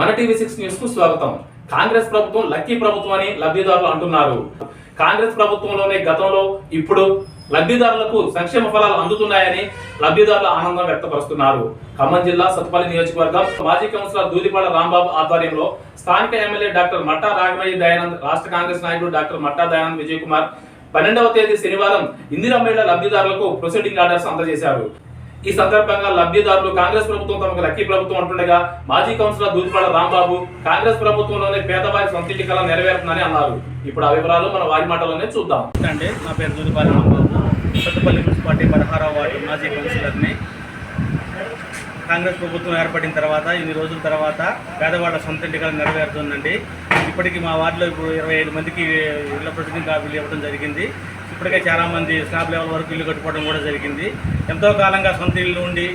మన TV six న్యూస్కు స్వాగతం. కాంగ్రెస్ ప్రభుత్వం లక్కీ ప్రభుత్వం అని లబ్ధిదారులు అంటున్నారు. కాంగ్రెస్ ప్రభుత్వంలోనే గతంలో ఇప్పుడు లబ్ధిదారులకు సంక్షేమ ఫలాలు అందుతున్నాయని లబ్ధిదారుల ఆనందం వ్యక్తపరుస్తున్నారు. ఖమ్మం జిల్లా సత్పల్లి నియోజకవర్గం మాజీ కౌన్సిలర్ దూదిపాడ రాంబాబు ఆధ్వర్యంలో స్థానిక ఎమ్మెల్యే డాక్టర్ మట్టా రాఘమయ్య దయానంద్ రాష్ట్ర కాంగ్రెస్ నాయకుడు డాక్టర్ మట్టా దయానంద్ విజయ్ కుమార్ పన్నెండవ తేదీ శనివారం ఇందిరా మహిళ లబ్ధిదారులకు ప్రొసీడింగ్ ఆర్డర్స్ అందజేశారు. ఈ సందర్భంగా లబ్ధిదారులు కాంగ్రెస్ ప్రభుత్వం తమకు లక్కీ ప్రభుత్వం అంటుండగా మాజీ కౌన్సిలర్ దూదిపాడ రాంబాబు కాంగ్రెస్ ప్రభుత్వంలోనే పేదవారి సొంతింటి కళ నెరవేరుతుందని అన్నారు. ఇప్పుడు ఆ వివరాలు మన వారి మాటలోనే చూద్దాం. అంటే నా పేరు దూదిపాలి రాంబాబు. సత్తుపల్లి మున్సిపాలిటీ పదహారవ వార్డు మాజీ కౌన్సిలర్ని. కాంగ్రెస్ ప్రభుత్వం ఏర్పడిన తర్వాత ఇన్ని రోజుల తర్వాత పేదవాళ్ళ సొంత కళ నెరవేరుతుందండి. ఇప్పటికి మా వార్డులో ఇప్పుడు ఇరవై ఐదు మందికి ఇళ్ళ ప్రతినిధి కాపీలు ఇవ్వడం జరిగింది. ఇప్పటికే చాలామంది స్లాబ్ లెవెల్ వరకు ఇల్లు కట్టుకోవడం కూడా జరిగింది. ఎంతో కాలంగా సొంత ఇల్లు ఉండి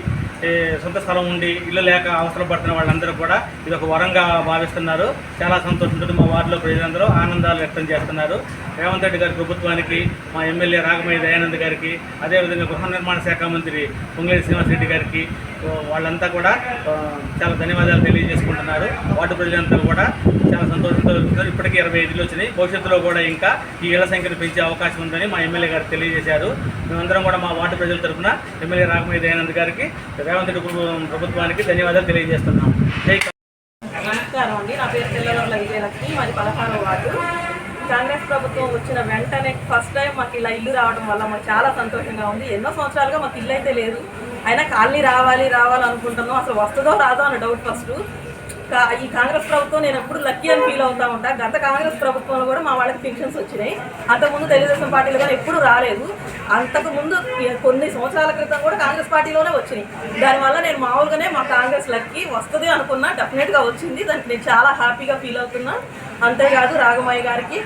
సొంత స్థలం ఉండి ఇల్లు లేక అవసరం పడుతున్న వాళ్ళందరూ కూడా ఇది ఒక వరంగా భావిస్తున్నారు. చాలా సంతోషంతో మా వార్డులో ప్రజలందరూ ఆనందాలు వ్యక్తం చేస్తున్నారు. రేవంత్ రెడ్డి గారి ప్రభుత్వానికి మా ఎమ్మెల్యే రాగమయ్య దయానంద్ గారికి అదేవిధంగా గృహ నిర్మాణ శాఖ మంత్రి పొంగిరెడ్డి శ్రీనివాసరెడ్డి గారికి వాళ్ళంతా కూడా చాలా ధన్యవాదాలు తెలియజేసుకుంటున్నారు. వార్డు ప్రజలంతా కూడా చాలా సంతోషంతో ఇప్పటికీ ఇరవై ఐదులు వచ్చినాయి. భవిష్యత్తులో కూడా ఇంకా ఈ ఇళ్ళ సంఖ్యను పెంచే అవకాశం ఉందని మా ఎమ్మెల్యే గారు తెలియజేశారు. మేమందరం కూడా మా వార్డు ప్రజల తరఫున ఎమ్మెల్యే రాగమయ్య దయానంద్ గారికి రేవంత్ రెడ్డి ప్రభుత్వానికి ధన్యవాదాలు తెలియజేస్తున్నాం. జై నమస్కారం అండి. నా పేరు తెల్లవర్ల విజయలక్ష్మి మాది పదహారవ వార్డు. కాంగ్రెస్ ప్రభుత్వం వచ్చిన వెంటనే ఫస్ట్ టైం మాకు ఇలా ఇల్లు రావడం వల్ల మాకు చాలా సంతోషంగా ఉంది. ఎన్నో సంవత్సరాలుగా మాకు ఇల్లు అయితే లేదు. అయినా కాలనీ రావాలి రావాలి అనుకుంటున్నాం అసలు వస్తుందో రాదో అన్న డౌట్ ఫస్ట్ ఈ కాంగ్రెస్ ప్రభుత్వం నేను ఎప్పుడు లక్కీ అని ఫీల్ అవుతా ఉంటా. గత కాంగ్రెస్ ప్రభుత్వంలో కూడా మా వాళ్ళకి పెన్షన్స్ వచ్చినాయి. అంతకుముందు తెలుగుదేశం పార్టీలో కానీ ఎప్పుడు రాలేదు. అంతకు ముందు కొన్ని సంవత్సరాల క్రితం కూడా కాంగ్రెస్ పార్టీలోనే వచ్చినాయి. దానివల్ల నేను మామూలుగానే మా కాంగ్రెస్ లక్కీ వస్తుంది అనుకున్నా డెఫినెట్గా వచ్చింది. దానికి నేను చాలా హ్యాపీగా ఫీల్ అవుతున్నా. అంతేకాదు రాగమయ్య గారికి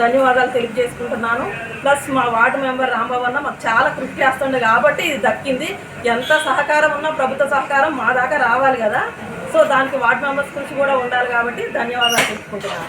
ధన్యవాదాలు తెలియజేసుకుంటున్నాను. ప్లస్ మా వార్డు మెంబర్ రాంబాబు అన్న మాకు చాలా కృషి చేస్తుండే కాబట్టి ఇది దక్కింది. ఎంత సహకారం ఉన్నా ప్రభుత్వ సహకారం మా దాకా రావాలి కదా. సో దానికి వార్డ్ మెంబర్స్ కృషి కూడా ఉండాలి కాబట్టి ధన్యవాదాలు తెలుసుకుంటున్నాను